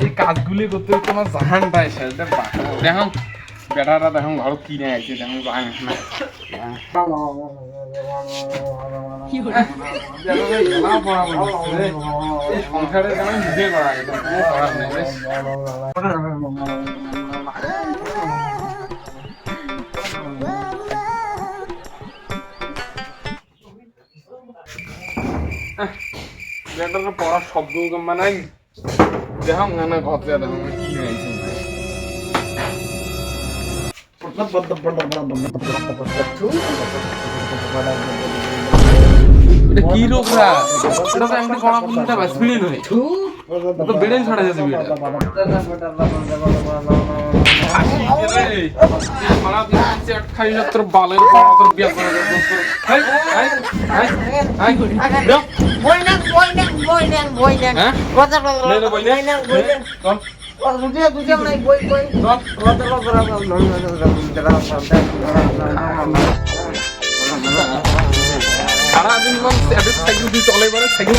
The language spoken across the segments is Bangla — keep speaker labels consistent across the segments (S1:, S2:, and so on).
S1: এই কাজগুলি করতে করতে আমার জাহানটা এসে দেখো বেটারা দেখো ঘর কিনে আছে দেখো জাহান সংসারে নিজে করা গেছে বেটারা পড়ার শব্দ মানে দেখো না ঘরে দেখো কি হয়েছে কি রোগ এটা তো এমনি কড়া পুলিটা বাসপিড়ি নয় তো বেড়েন ছড়া যাচ্ছে বিটা মারা দিচ্ছে এক খাই না তোর বালের পড়া তোর বিয়া করে হাই হাই হাই হাই দাও
S2: বইনেন বইনেন বইনেন বইনেন
S1: হ্যাঁ
S2: কথা
S1: লে লে বই নে
S2: বইনেন বইনেন
S1: চল
S2: দুজে দুজে নাই বই বই
S1: চল সারাদিন কোন সাইকেল দিয়ে চলে এবারে সাইকেল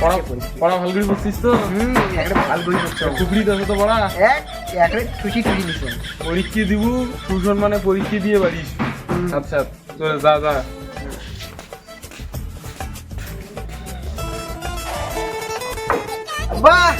S1: পড়া পড়া ভালো করে করছিস তো?
S2: হুম একটা ভালো বই করছ
S1: টুকরি আছে তো পড়া?
S2: এক একটা খুশি খুশি নিছো
S1: পরীক্ষা দিব টিউশন মানে পরীক্ষা দিয়ে বাড়িস। আচ্ছা চলে যা যা।
S2: বাহ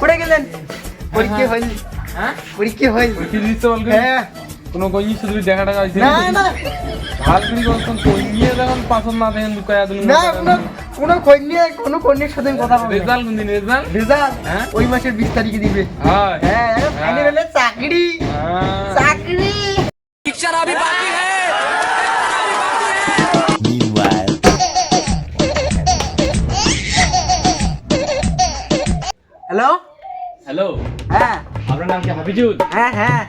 S2: পড়ে গেলেন। পরীক্ষা হইল
S1: হ্যাঁ।
S2: পরীক্ষা হইল
S1: পরীক্ষা দিচ্ছ বল
S2: হ্যাঁ।
S1: কোনো কই শুধু দেখা টাকা
S2: না না।
S1: ভালো করে করছেন কই নিয়ে যখন পছন্দ না দেখেন দুকায়া দিন
S2: না কোনো কোনো খোঁজ নিয়ে কোনো কন্যার সাথে আমি কথা বলব না।
S1: রেজাল্ট কোন দিন? রেজাল্ট?
S2: রেজাল্ট
S1: হ্যাঁ?
S2: ওই মাসের বিশ তারিখে দিবে।
S1: হ্যাঁ।
S2: হ্যাঁ ফাইনাল চাকরি।
S1: হ্যাঁ।
S2: চাকরি। হ্যালো
S3: হ্যালো
S2: হ্যাঁ।
S3: আপনার নাম কি হাফিজুল?
S2: হ্যাঁ হ্যাঁ।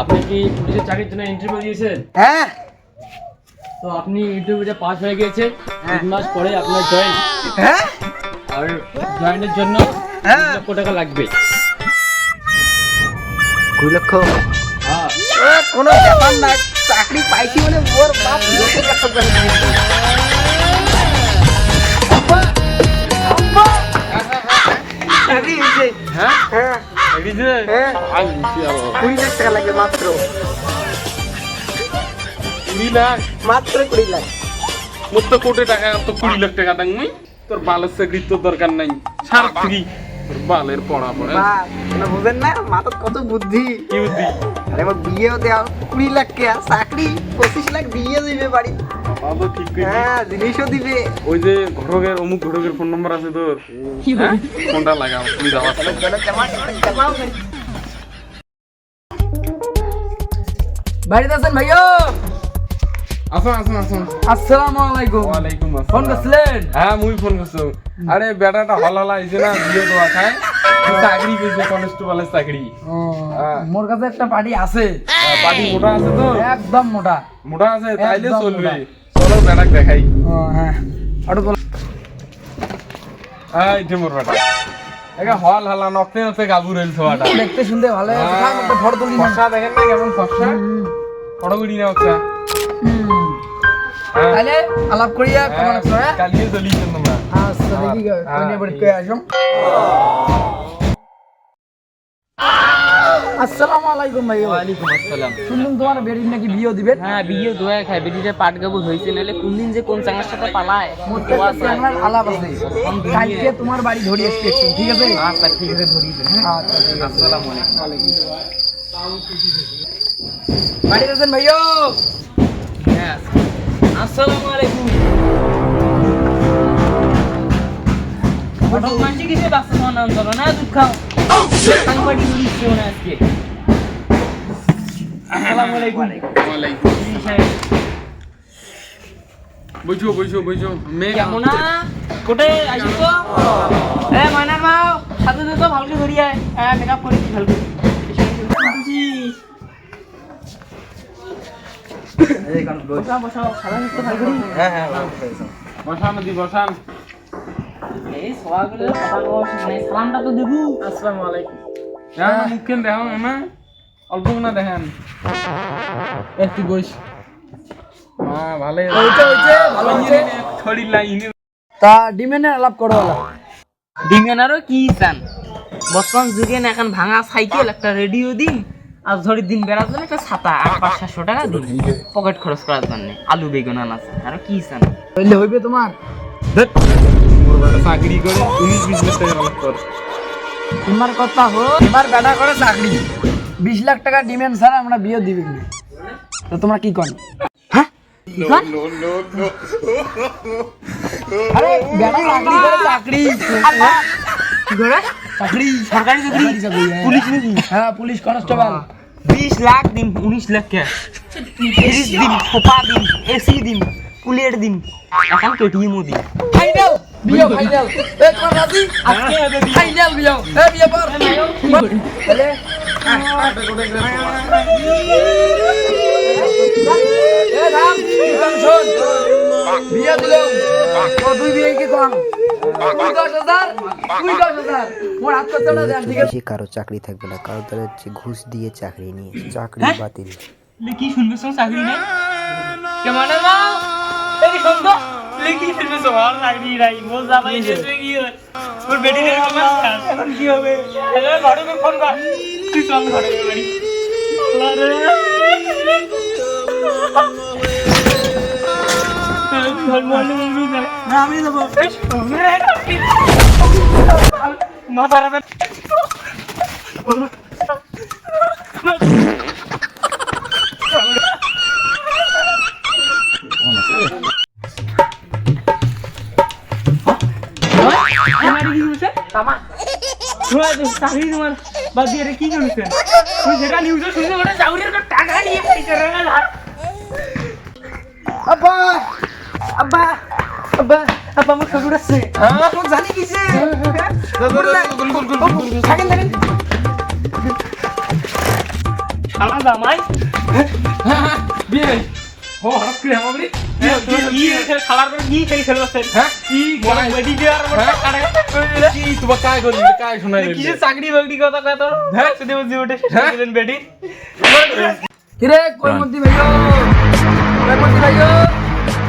S3: আপনি কি পুলিশের চাকরির জন্য ইন্টারভিউ দিয়েছেন?
S2: হ্যাঁ।
S3: তো আপনি ইন্টারভিউটা পাস হয়ে গিয়েছেন
S2: হ্যাঁ।
S3: তিন মাস পরে আপনার জয়েন
S2: হ্যাঁ?
S3: আর জয়েনের জন্য
S2: হ্যাঁ।
S3: লক্ষ টাকা লাগবে।
S2: কুড়ি লক্ষ?
S3: হ্যাঁ।
S2: কোনো ব্যাপার না চাকরি পাইছি মানে ওর বাপ লোকের কাছে।
S1: হ্যাঁ?
S2: হ্যাঁ, হ্যাঁ।
S1: আলো
S2: কুড়ি লাখ টাকা লাগে মাত্র।
S1: কুড়ি লাখ।
S2: মাত্র কুড়ি লাখ।
S1: মোর তো কোটি টাকা তো কুড়ি লাখ টাকা দাম মুই। তোর বালের চাকরির তো দরকার নাই। সার তোর বালের পড়া পড়ে
S2: বুঝেন না মাথার কত বুদ্ধি।
S1: কি বুদ্ধি
S2: আরে আমার বিয়েও দেওয়া কুড়ি লাখ কে? চাকরি পঁচিশ লাখ দিয়ে দিবে বাড়ি।
S1: বাবা ঠিক
S2: হ্যাঁ জিনিসও দিবে।
S1: ওই যে ঘটকের অমুক ঘটকের ফোন নাম্বার আছে তোর। হ্যাঁ? ফোনটা লাগাও তুমি যাওয়া
S2: বাড়িতে আছেন ভাইও?
S1: আসো আসো আসো
S2: আসসালামু আলাইকুম।
S1: আসসালাম।
S2: ফোন করছিলেন?
S1: হ্যাঁ মুই ফোন করছ আরে বেটাটা হল হলা আইছে না বিয়ে দেওয়া খায় চাকরি করছে কনস্টেবলের চাকরি। হ্যাঁ।
S2: মোর কাছে একটা পার্টি আছে।
S1: পাটি মোটা আছে তো?
S2: একদম মোটা।
S1: মোটা আছে? তাইলে চলবে। চলো বেটাক দেখাই।
S2: হ্যাঁ। অটো বল।
S1: এই যে মোর বেটা। একা হল হলা নকতে নকতে গাবু রইল ছোয়াটা।
S2: দেখতে শুনতে ভালো
S1: হ্যাঁ।
S2: আছে খান একটা ফটো তুলি না।
S1: দেখেন না কেমন ফসা? ফটো করি না। হ্যাঁ
S2: তাহলে আলাপ করিয়া কেমন আছো হ্যাঁ
S1: তোমরা
S2: আচ্ছা দেখি
S1: হ্যাঁ,
S2: বড় কই আসুম আসসালামু আলাইকুম ভাই।
S3: ওয়ালাইকুম আসসালাম।
S2: শুনলাম তোমার বেরির নাকি বিয়ে দিবেন
S3: হ্যাঁ বিয়ে দোয়া খায়। বেটিটা পাট গাবু কোন দিন যে কোন চাঙ্গার সাথে পালায়।
S2: আমার আলাপ আছে। কালকে তোমার বাড়ি ধরি আসছে ঠিক আছে?
S3: আচ্ছা ঠিক আছে।
S2: আচ্ছা
S3: আসসালামু আলাইকুম।
S2: বাড়িতে আছেন ভাইও?
S3: হ্যাঁ আসসালামু আলাইকুম। ঘটক মানছি কিসে বাচ্চা তোমার নাম চলো না দুধ খাও। সাংবাদিক দিচ্ছি না আজকে? আসসালামু আলাইকুম।
S1: ওয়ালাইকুম
S3: কোটে তো এ মাইনার মাও সাথে তো ভালকে ধরি আয় হ্যাঁ মেকআপ সাদা ভালো করি
S1: বসান দি
S3: কি চান বর্তমান যুগে না এখন ভাঙা সাইকেল একটা রেডিও দিন আর ধরি দিন বেড়ার জন্য একটা ছাতা আর পাঁচ সাতশো টাকা দিন। পকেট খরচ করার জন্য। আলু বেগুন আনাজ। আর কি চান
S2: হইলে হইবে তোমার?
S1: চাকরি করে উনিশ বিজনেস টাকা কর।
S2: তোমার কথা হো তোমার বেটা করে চাকরি। বিশ লাখ টাকা ডিমেন্ড ছাড়া আমরা বিয়ে দিবি না। তো তোমরা কি কর?
S3: হ্যাঁ?
S2: আরে বেটা চাকরি করে চাকরি।
S3: কি করে?
S2: চাকরি
S3: সরকারি চাকরি?
S2: হ্যাঁ।
S3: পুলিশ নাকি?
S2: হ্যাঁ পুলিশ কনস্টেবল।
S3: বিশ লাখ দিন উনিশ লাখ। কে তিরিশ দিন সোফা দিন এসি দিন কুলের দিন এখন কেটিএমও দিন।
S2: ফাইনাল বিয়ে ফাইনাল এ তোমার রাজি?
S3: আজকে
S2: ফাইনাল বিয়ে। এ বিয়ে পর তাহলে বিয়ে দিল দুই বিয়ে কি কম দশ
S4: কারও চাকরি থাকবে না কারও তারা হচ্ছে ঘুষ দিয়ে চাকরি নিয়ে চাকরি
S3: হ্যাঁ?
S4: বাতিল।
S3: কি শুনবে শোন চাকরি নেই কেমন শুনবে চাকরি নাই বল যাবাই দেশে কি হয় ওর বেটি রে এখন কি হবে? ঘরে ফোন কর। তুই চল ঘরে বাড়ি। আল্লাহ রে না আমি দেবো। মাথা রাখবে তোমার বাদ দিয়ে কি করেছে তুমি যেটা নিউজে শুনছো ওটা একটা টাকা নিয়ে
S2: আব্বা আব্বা। আব্বা আমার খবর আছে।
S1: হ্যাঁ?
S2: জানি কিছে
S1: গুল গুল
S2: থাকেন থাকেন।
S3: শালা জামাই।
S1: বিয়ে ও হঠাৎ করে আমাবলি হ্যাঁ হ্যাঁ?
S3: চাকরি বাকরি কথা
S1: হ্যাঁ? হ্যাঁ?
S3: দিলেন বেটি।
S2: কিরে কই মন্দি ভাইও? কই মন্দি ভাইও?